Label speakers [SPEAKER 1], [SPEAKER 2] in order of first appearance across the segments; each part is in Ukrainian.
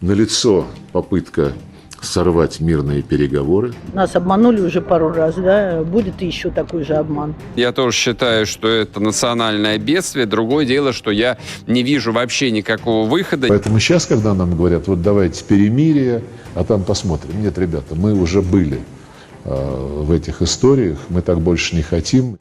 [SPEAKER 1] Налицо попытка сорвать мирные переговоры.
[SPEAKER 2] Нас обманули уже пару раз, да? Будет и еще такой же обман.
[SPEAKER 3] Я тоже считаю, что это национальное бедствие. Другое дело, что я не вижу вообще никакого выхода.
[SPEAKER 1] Поэтому сейчас, когда нам говорят, вот давайте перемирие, а там посмотрим. Нет, ребята, мы уже были э, в этих историях, мы так больше не хотим.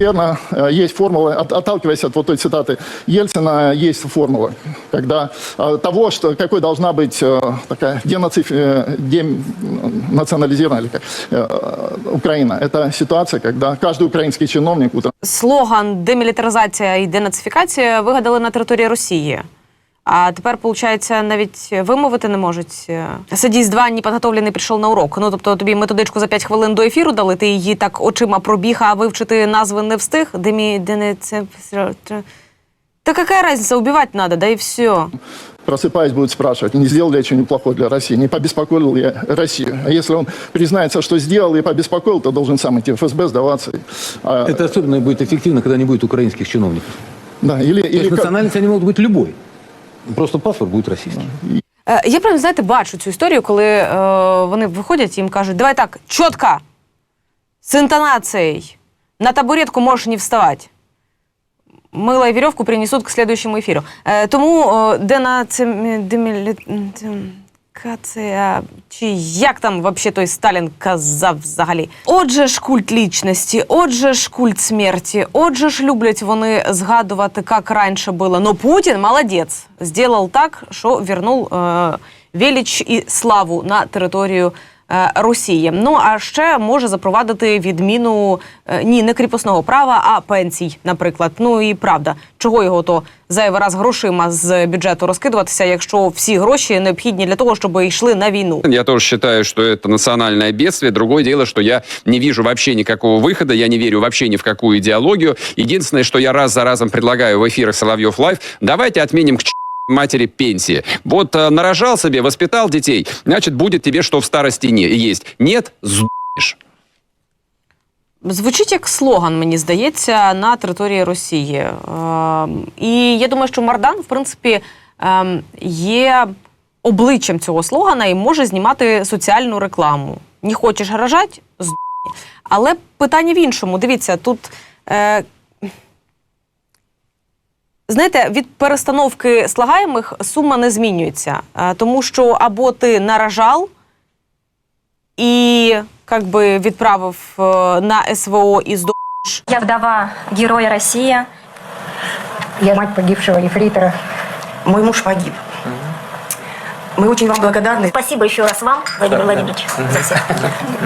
[SPEAKER 4] Верно, э, есть формула, от- отталкиваясь от вот той цитаты Ельцина, есть формула, когда э, того, что какой должна быть э, такая денациф, э, денационализированная или как, э, Украина. Это ситуация, когда каждый украинский чиновник утром
[SPEAKER 5] Слоган демілітаризація і денацифікація вигадали на території Росії. А тепер, виходить, навіть вимовити не можуть. Садіс 2 не підготовлений прийшов на урок. Ну тобто тобі методичку за 5 хвилин до ефіру дали, ти її так очима пробіг, а вивчити назви не встиг. Демі дене це Та яка разниця, убивати треба, да і все.
[SPEAKER 4] просыпаясь, будет спрашивать, не сделал ли я что-нибудь плохое для России, не побеспокоил ли я Россию. А если он признается, что сделал и побеспокоил, то должен сам идти в ФСБ, сдаваться. А,
[SPEAKER 6] Это особенно будет эффективно, когда не будет украинских чиновников.
[SPEAKER 4] да, или,
[SPEAKER 6] То
[SPEAKER 4] или
[SPEAKER 6] есть
[SPEAKER 4] как-
[SPEAKER 6] национальность они могут быть любой. Просто паспорт буде российский.
[SPEAKER 5] Е, Я прям, знаєте, бачу цю історію, коли е, вони виходять і їм кажуть, давай так, чітко, з інтонацією, на табуретку можеш не вставати. Мила і веревку принесуть к следующему ефіру. Е, тому е, денацифікація, чи як там вообще той Сталін казав взагалі. Отже ж культ лічності, отже ж культ смерті, отже ж люблять вони згадувати, як раніше було. Но Путін молодець, зробив так, що вернув е, велич і славу на територію е, Росії. Ну а ще може запровадити відміну е, ні, не кріпосного права, а пенсій, наприклад. Ну і правда, чого його то зайвий раз грошима з бюджету розкидуватися, якщо всі гроші необхідні для того, щоб йшли на війну.
[SPEAKER 3] Я тоже считаю, что это национальное бедствие. Другое дело, что я не вижу вообще никакого выхода, я не верю вообще ни в какую идеологию. Единственное, что я раз за разом предлагаю в эфирах Соловьев Лайв, давайте отменим к ч- матери пенсии. Вот э, нарожал себе, воспитал детей, значит, будет тебе что в старости не есть. Нет, сдуешь.
[SPEAKER 5] Звучить як слоган, мені здається, на території Росії. Ем, І я думаю, що Мардан, в принципі, ем, є обличчям цього слогана і може знімати соціальну рекламу. Не хочеш гаражать? Здохни. Але питання в іншому. Дивіться, тут. Е, Знаєте, від перестановки слагаємих сума не змінюється, Е, тому що або ти наражав, і як би відправив е, на СВО і здох.
[SPEAKER 7] Я вдова героя Россия.
[SPEAKER 8] Я мать погибшего ефрейтора.
[SPEAKER 9] Мой муж погиб. Мы очень вам благодарны.
[SPEAKER 7] Спасибо еще раз вам, Владимир Владимирович, за все.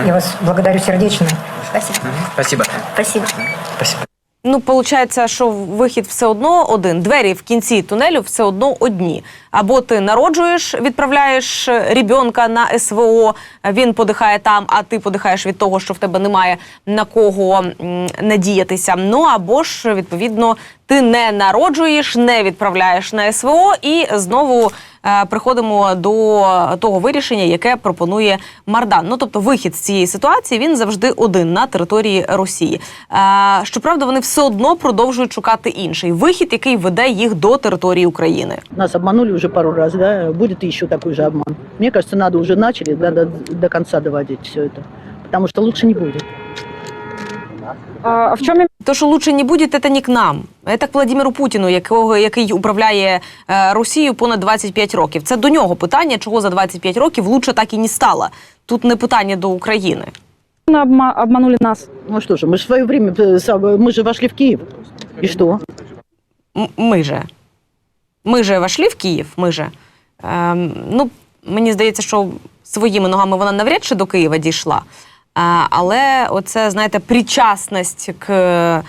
[SPEAKER 8] Я вас благодарю сердечно.
[SPEAKER 7] Спасибо.
[SPEAKER 9] Спасибо.
[SPEAKER 7] Спасибо.
[SPEAKER 9] Спасибо.
[SPEAKER 5] Ну, виходить, що вихід все одно один. Двері в кінці тунелю все одно одні. Або ти народжуєш, відправляєш ребенка на СВО, він подихає там, а ти подихаєш від того, що в тебе немає на кого надіятися. Ну або ж відповідно ти не народжуєш, не відправляєш на СВО, і знову е, приходимо до того вирішення, яке пропонує Мардан. Ну тобто, вихід з цієї ситуації він завжди один на території Росії. Е, щоправда, вони все одно продовжують шукати інший вихід, який веде їх до території України.
[SPEAKER 2] Нас обманули уже пару раз, да? Будет и еще такой же обман. Мне кажется, надо уже начали, надо до конца доводить все это. Потому что лучше не будет.
[SPEAKER 10] А в чому
[SPEAKER 5] То, що лучше не буде, це не к нам. Це к Владимиру Путіну, якого який управляє е, Росією понад 25 років. Це до нього питання, чого за 25 років лучше так і не стало. Тут не питання до України.
[SPEAKER 10] обма- обманули нас?
[SPEAKER 2] Ну что же, мы же в свое время, э, сам- мы же вошли в Киев. И что?
[SPEAKER 5] М- Ми же. Ми же вошли в Київ. Ми же. Ем, ну, мені здається, що своїми ногами вона навряд чи до Києва дійшла. Але оце, знаєте, причасність к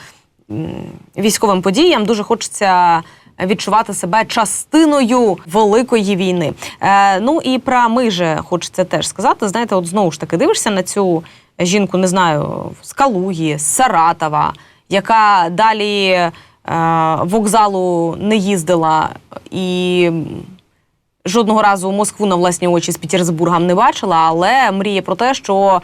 [SPEAKER 5] військовим подіям дуже хочеться. Відчувати себе частиною великої війни. Е, ну і про ми же хочеться теж сказати. Знаєте, от знову ж таки дивишся на цю жінку, не знаю, з Калуги, з Саратова, яка далі е, вокзалу не їздила і жодного разу Москву на власні очі з Петербургом не бачила, але мріє про те, що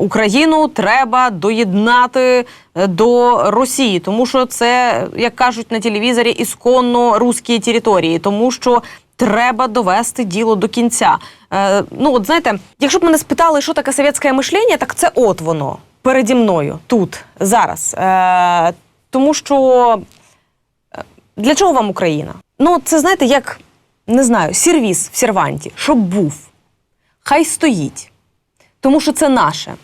[SPEAKER 5] Україну треба доєднати е, до Росії, тому що це, як кажуть на телевізорі, ісконно руські території, тому що Треба довести діло до кінця. Е, ну, от знаєте, якщо б мене спитали, що таке совєтське мишлення, так це от воно переді мною, тут, зараз. Е, тому що для чого вам Україна? Ну, це знаєте, як не знаю, сервіс в серванті, щоб був. Хай стоїть. Тому що це наше.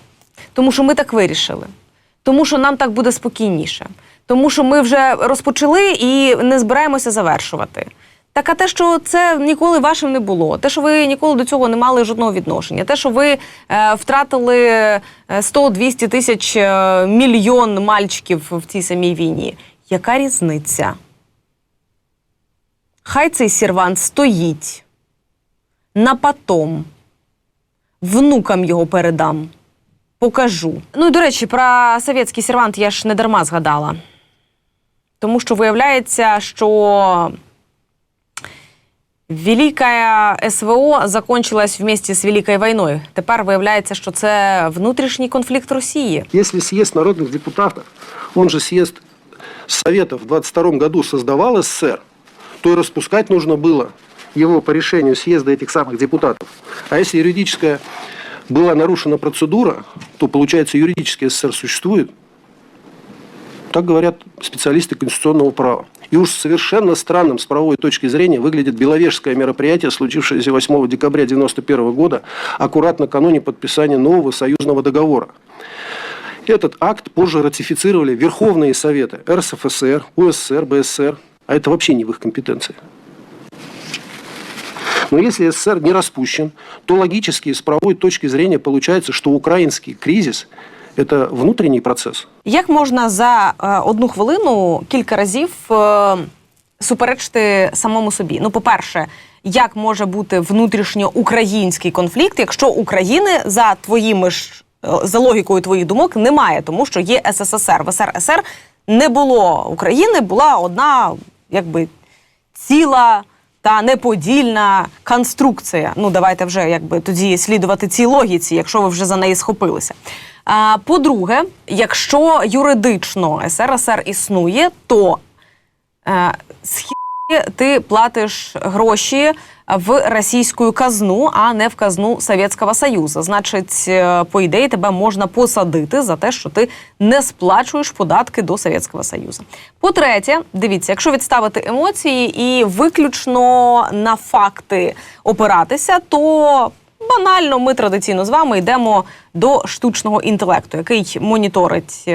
[SPEAKER 5] Тому що ми так вирішили. Тому що нам так буде спокійніше. Тому що ми вже розпочали і не збираємося завершувати. Так, а те, що це ніколи вашим не було, те, що ви ніколи до цього не мали жодного відношення, те, що ви е, втратили е, 100-200 тисяч е, мільйон мальчиків в цій самій війні, яка різниця? Хай цей сервант стоїть на потом Внукам його передам. Покажу. Ну і до речі, про совєтський сервант я ж не дарма згадала. Тому що виявляється, що Велика СВО закончилась вместе з Великою війною. Тепер виявляється, що це внутрішній конфлікт Росії.
[SPEAKER 11] Если съезд народных депутатов, он же съезд Советов в 22 году создавал СССР, то и распускать нужно было его по решению съезда этих самых депутатов. А если юридическая была нарушена процедура, то, получается, юридически СССР существует. Так говорят специалисты конституционного права. И уж совершенно странным с правовой точки зрения выглядит Беловежское мероприятие, случившееся 8 декабря 1991 года, аккурат накануне подписания нового союзного договора. Этот акт позже ратифицировали Верховные Советы РСФСР, УССР, БССР, а это вообще не в их компетенции. Но если СССР не распущен, то логически с правовой точки зрения получается, что украинский кризис – это внутренний процесс.
[SPEAKER 5] Як можна за е, одну хвилину кілька разів е, суперечити самому собі? Ну, по-перше, як може бути внутрішньоукраїнський конфлікт, якщо України за твоїми ж е, за логікою твоїх думок немає, тому що є СССР. В СРСР не було України, була одна якби ціла та неподільна конструкція. Ну, давайте вже якби тоді слідувати цій логіці, якщо ви вже за неї схопилися. А, по-друге, якщо юридично СРСР існує, то е, з хі- ти платиш гроші в російську казну, а не в казну Совєтського Союзу. Значить, е, по ідеї тебе можна посадити за те, що ти не сплачуєш податки до Совєтського Союзу. По-третє, дивіться, якщо відставити емоції і виключно на факти опиратися, то банально ми традиційно з вами йдемо до штучного інтелекту, який моніторить.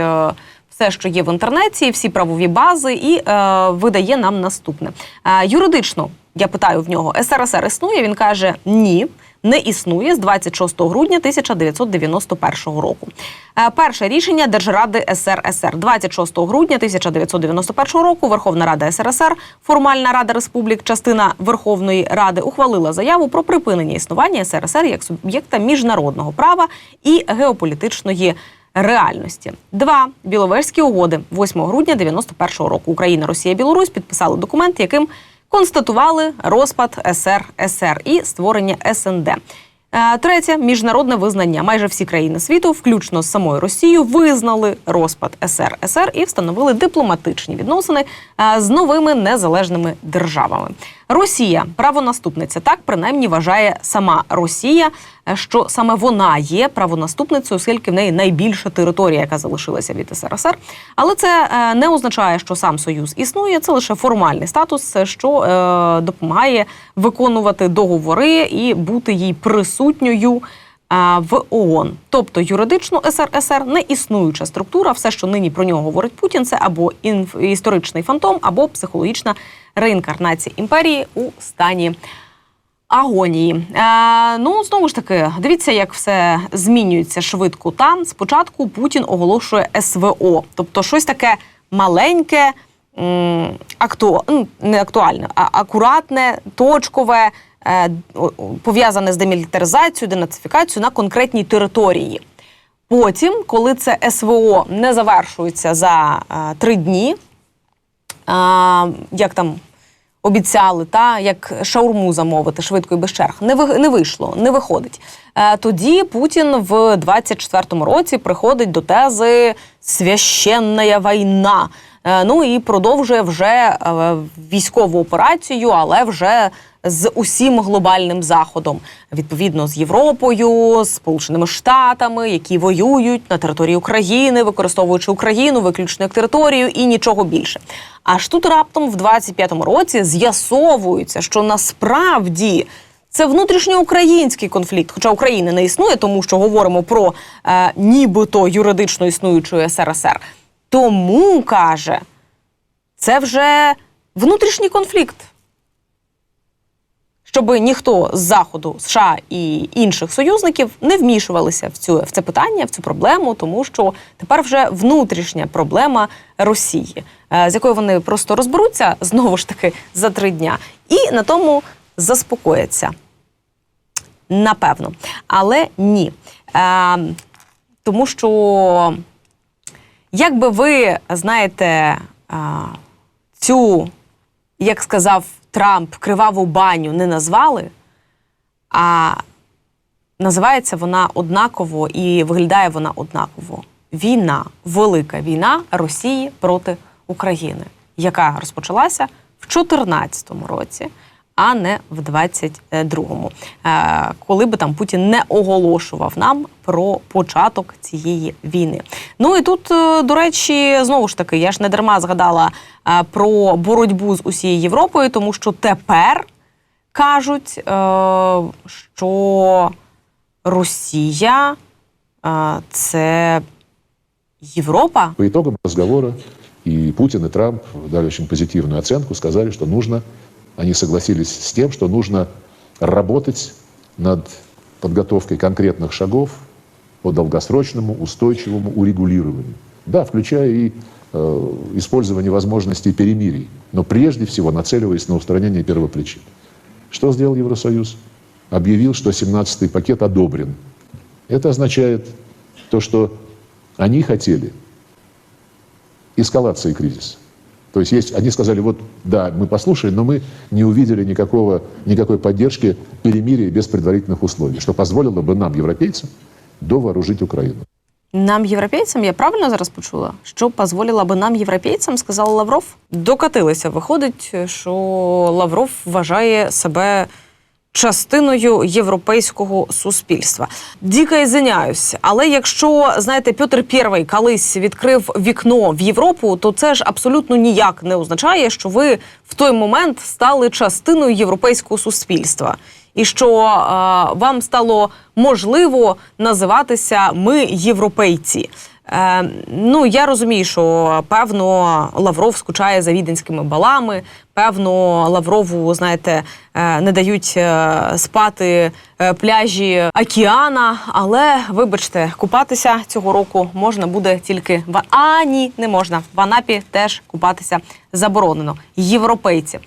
[SPEAKER 5] Все, що є в інтернеті, всі правові бази, і е, видає нам наступне. Е, юридично я питаю в нього: СРСР існує? Він каже: ні. Не існує з 26 грудня 1991 року. Е, Перше рішення Держради СРСР 26 грудня 1991 року. Верховна Рада СРСР, формальна Рада Республік, частина Верховної Ради ухвалила заяву про припинення існування СРСР як суб'єкта міжнародного права і геополітичної реальності. Два Біловежські угоди 8 грудня 91 року. Україна, Росія, Білорусь підписали документ, яким констатували розпад СРСР і створення СНД. Е, Третє міжнародне визнання. Майже всі країни світу, включно з самою Росією, визнали розпад СРСР і встановили дипломатичні відносини е, з новими незалежними державами. Росія правонаступниця, так принаймні вважає сама Росія, що саме вона є правонаступницею, оскільки в неї найбільша територія, яка залишилася від СРСР. Але це е, не означає, що сам союз існує. Це лише формальний статус, е, що е, допомагає виконувати договори і бути їй присутньою. е, В ООН, тобто юридично СРСР не існуюча структура. Все, що нині про нього говорить Путін, це або інф- історичний фантом, або психологічна реінкарнація імперії у стані агонії. Е, ну знову ж таки, дивіться, як все змінюється швидко. Там спочатку Путін оголошує СВО, тобто щось таке маленьке, акту... ну, не актуальне, а акуратне, точкове, е, пов'язане з демілітаризацією, денацифікацією на конкретній території. Потім, коли це СВО не завершується за е, три дні, а, як там обіцяли, та як шаурму замовити швидко і без черг. Не ви, не вийшло, не виходить. Е, тоді Путін в 24-му році приходить до тези священна війна. Е, ну і продовжує вже е, військову операцію, але вже з усім глобальним заходом, відповідно з Європою, з Сполученими Штатами, які воюють на території України, використовуючи Україну виключно як територію і нічого більше. Аж тут раптом в 25-му році з'ясовується, що насправді це внутрішньоукраїнський конфлікт, хоча України не існує, тому що говоримо про е, нібито юридично існуючу СРСР. Тому каже, це вже внутрішній конфлікт. Щоб ніхто з Заходу, США і інших союзників не вмішувалися в цю в це питання, в цю проблему, тому що тепер вже внутрішня проблема Росії, е, з якою вони просто розберуться знову ж таки за три дня, і на тому заспокояться. Напевно. Але ні. Е, тому що, як би ви знаєте, цю, як сказав Трамп, криваву баню не назвали, а називається вона однаково і виглядає вона однаково. Війна, велика війна Росії проти України, яка розпочалася в 2014 році, а не в 22-му, е, коли би там Путін не оголошував нам про початок цієї війни. Ну і тут, е, до речі, знову ж таки, я ж не дарма згадала е, про боротьбу з усією Європою, тому що тепер кажуть, що Росія це Європа.
[SPEAKER 1] По итогам разговора и Путин, и Трамп дали очень позитивную оценку, сказали, что нужно, они согласились с тем, что нужно работать над подготовкой конкретных шагов по долгосрочному устойчивому урегулированию. Да, включая и э, использование возможностей перемирий, но прежде всего нацеливаясь на устранение первопричин. Что сделал Евросоюз? Объявил, что 17-й пакет одобрен. Это означает то, что они хотели эскалации кризиса. То есть, есть они сказали, вот да, мы послушали, но мы не увидели никакого, никакой поддержки перемирия без предварительных условий, что позволило бы нам, европейцам, довооружить Украину.
[SPEAKER 5] Нам, європейцям, я правильно зараз почула, що дозволила би нам, європейцям, сказав Лавров. Докатилися. Виходить, що Лавров вважає себе частиною європейського суспільства. Дико ізвиняюсь, але якщо знаєте, Петр І колись відкрив вікно в Європу, то це ж абсолютно ніяк не означає, що ви в той момент стали частиною європейського суспільства. І що е, вам стало можливо називатися ми європейці. Е, ну я розумію, що певно Лавров скучає за віденськими балами. Певно, Лаврову, знаєте, е, не дають е, спати е, пляжі океана. Але вибачте, купатися цього року можна буде тільки в а ні, не можна. В Анапі теж купатися заборонено. Європейці.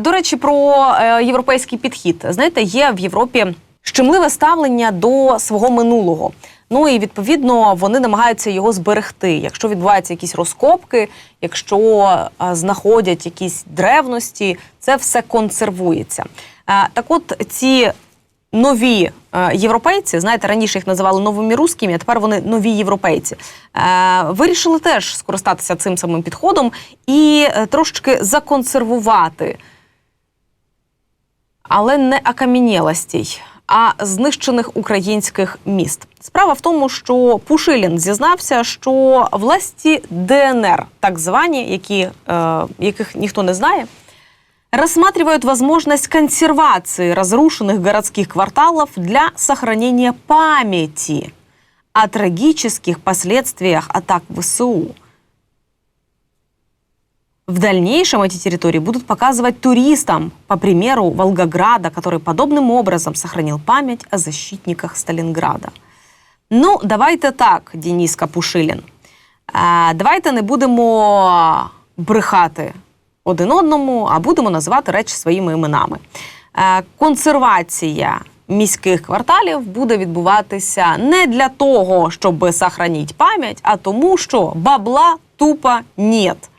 [SPEAKER 5] До речі, про європейський підхід. Знаєте, є в Європі щемливе ставлення до свого минулого. Ну і відповідно вони намагаються його зберегти. Якщо відбуваються якісь розкопки, якщо знаходять якісь древності, це все консервується. Так, от ці нові європейці, знаєте, раніше їх називали новими русскими, а тепер вони нові європейці. Вирішили теж скористатися цим самим підходом і е, трошечки законсервувати але не окам'янілостей, а знищених українських міст. Справа в тому, що Пушилін зізнався, що власті ДНР, так звані, які, е, яких ніхто не знає, рассматривают возможность консервации разрушенных городских кварталов для сохранения памяти о трагических последствиях атак ВСУ. В дальнейшем эти территории будут показывать туристам, по примеру Волгограда, который подобным образом сохранил память о защитниках Сталинграда. Ну, давайте так, Денис Капушилін. Е, Давайте не будемо брехати один одному, а будемо називати речі своїми іменами. Е, Консервація міських кварталів буде відбуватися не для того, щоб сохранити пам'ять, а тому, що бабла тупо нет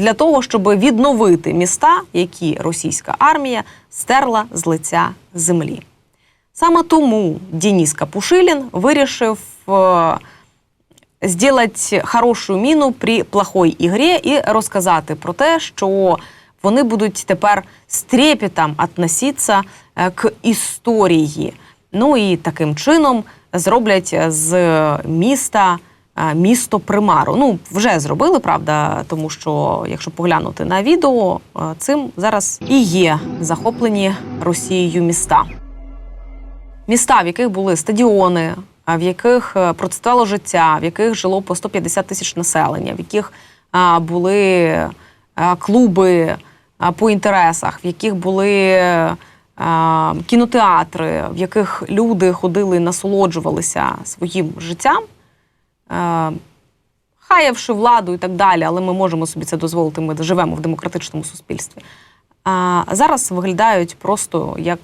[SPEAKER 5] для того, щоб відновити міста, які російська армія стерла з лиця землі. Саме тому Денис Капушилін вирішив е, зробити хорошу міну при плохой ігрі і розказати про те, що вони будуть тепер з трепетом относитися е, к історії. Ну і таким чином зроблять з міста місто примару. Ну, вже зробили, правда, тому що, якщо поглянути на відео, е, цим зараз і є захоплені Росією міста. Міста, в яких були стадіони, в яких е, процвітало життя, в яких жило по 150 тисяч населення, в яких були клуби по інтересах, в яких були кінотеатри, в яких люди ходили насолоджувалися своїм життям, хаявши владу і так далі, але ми можемо собі це дозволити. Ми живемо в демократичному суспільстві. А зараз виглядають просто як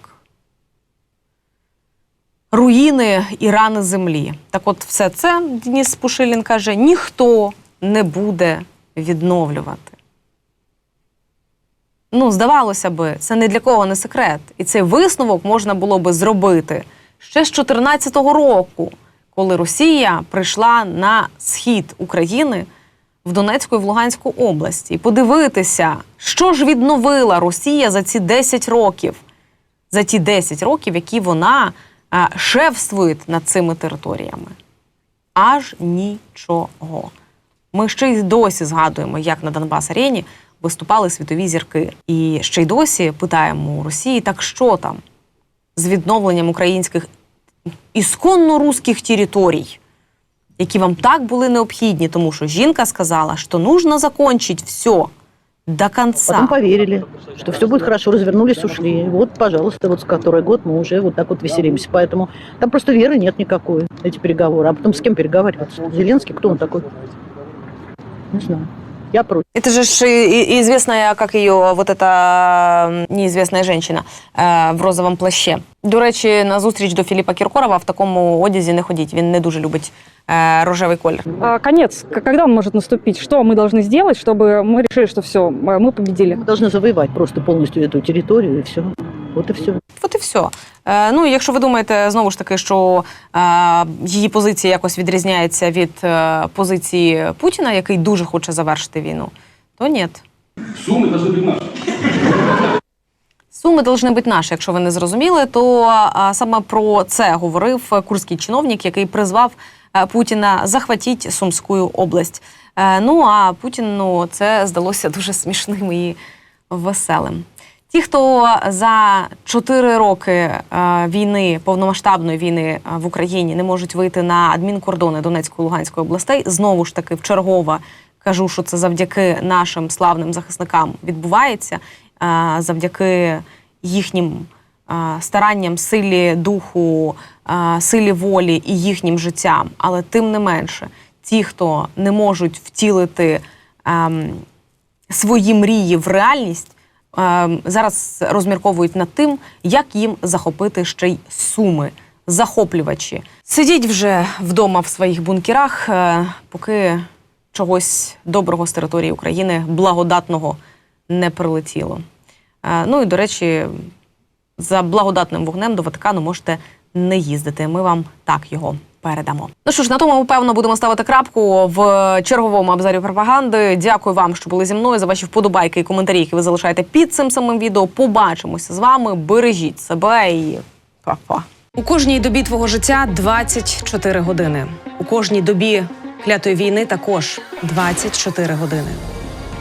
[SPEAKER 5] руїни і рани землі. Так от все це, Денис Пушилін каже, ніхто не буде відновлювати. Ну, здавалося би, це не для кого не секрет. І цей висновок можна було би зробити ще з 2014 року, коли Росія прийшла на схід України в Донецьку і в Луганську області, і подивитися, що ж відновила Росія за ці 10 років, за ті 10 років, які вона а, шефствує над цими територіями. Аж нічого. Ми ще й досі згадуємо, як на Донбас Арені виступали світові зірки. І ще й досі питаємо у Росії, так що там з відновленням українських ісконно руських територій, які вам так були необхідні, тому що жінка сказала, що нужно закончить все до конца.
[SPEAKER 2] Потом поверили, что все будет хорошо, развернулись, ушли. Вот, пожалуйста, вот с который год мы уже вот так вот веселимся. Поэтому там просто веры нет никакой, эти переговоры. А потом с кем переговаривать? Зеленский, кто он такой? Не знаю. Я против.
[SPEAKER 5] Это же ж и- и известная, как ее вот эта м, неизвестная женщина е, в розовому плаще. До речі, на зустріч до Філіпа Кіркорова в такому одязі не ходіть. Він не дуже любить е, рожевий колір.
[SPEAKER 10] А, конец. К- Когда он может наступить? Что мы должны сделать, чтобы мы решили, что все, мы победили?
[SPEAKER 2] Мы должны завоевать просто полностью эту территорию и все. Вот и все.
[SPEAKER 5] От і все. Е, ну, і якщо ви думаєте знову ж таки, що е, її позиція якось відрізняється від е, позиції Путіна, який дуже хоче завершити війну, то ні.
[SPEAKER 6] Суммы должны быть наши.
[SPEAKER 5] Суми должны бути наші. Якщо ви не зрозуміли, то саме про це говорив курський чиновник, який призвав е, Путіна захватіть Сумську область. Е, Ну а Путіну це здалося дуже смішним і веселим. Ті, хто за чотири роки е, війни, повномасштабної війни е, в Україні не можуть вийти на адмінкордони Донецької і Луганської областей, знову ж таки вчергове кажу, що це завдяки нашим славним захисникам відбувається, е, завдяки їхнім старанням, силі духу, силі волі і їхнім життям. Але тим не менше, ті, хто не можуть втілити ем, свої мрії в реальність, ем, зараз розмірковують над тим, як їм захопити ще й суми. Захоплювачі сидіть вже вдома в своїх бункерах, е, поки чогось доброго з території України, благодатного не прилетіло. Е, Ну і до речі, за благодатним вогнем до Ватикану можете не їздити. Ми вам так його передамо. Ну що ж, на тому певно будемо ставити крапку в черговому абзарі пропаганди. Дякую вам, що були зі мною за ваші вподобайки і коментарі, які ви залишаєте під цим самим відео. Побачимося з вами. Бережіть себе і па-па. У кожній добі твого життя 24 години. У кожній добі клятої війни також 24 години.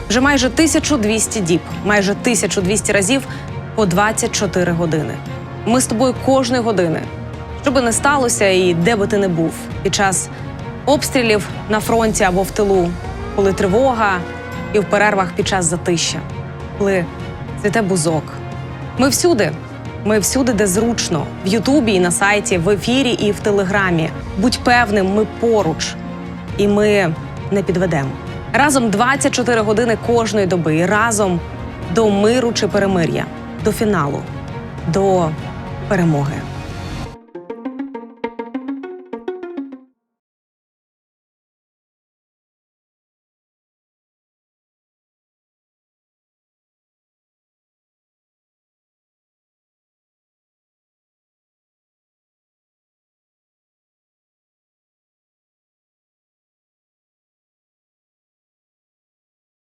[SPEAKER 5] Вже майже 1200 діб, майже 1200 разів по 24 години. Ми з тобою кожної години. Що би не сталося, і де би ти не був під час обстрілів на фронті або в тилу, коли тривога і в перервах під час затища, коли цвіте бузок. Ми всюди. Ми всюди, де зручно, в Ютубі і на сайті, в ефірі і в Телеграмі. Будь певним, ми поруч, і ми не підведемо. Разом 24 години кожної доби. І разом до миру чи перемир'я, до фіналу, до перемоги.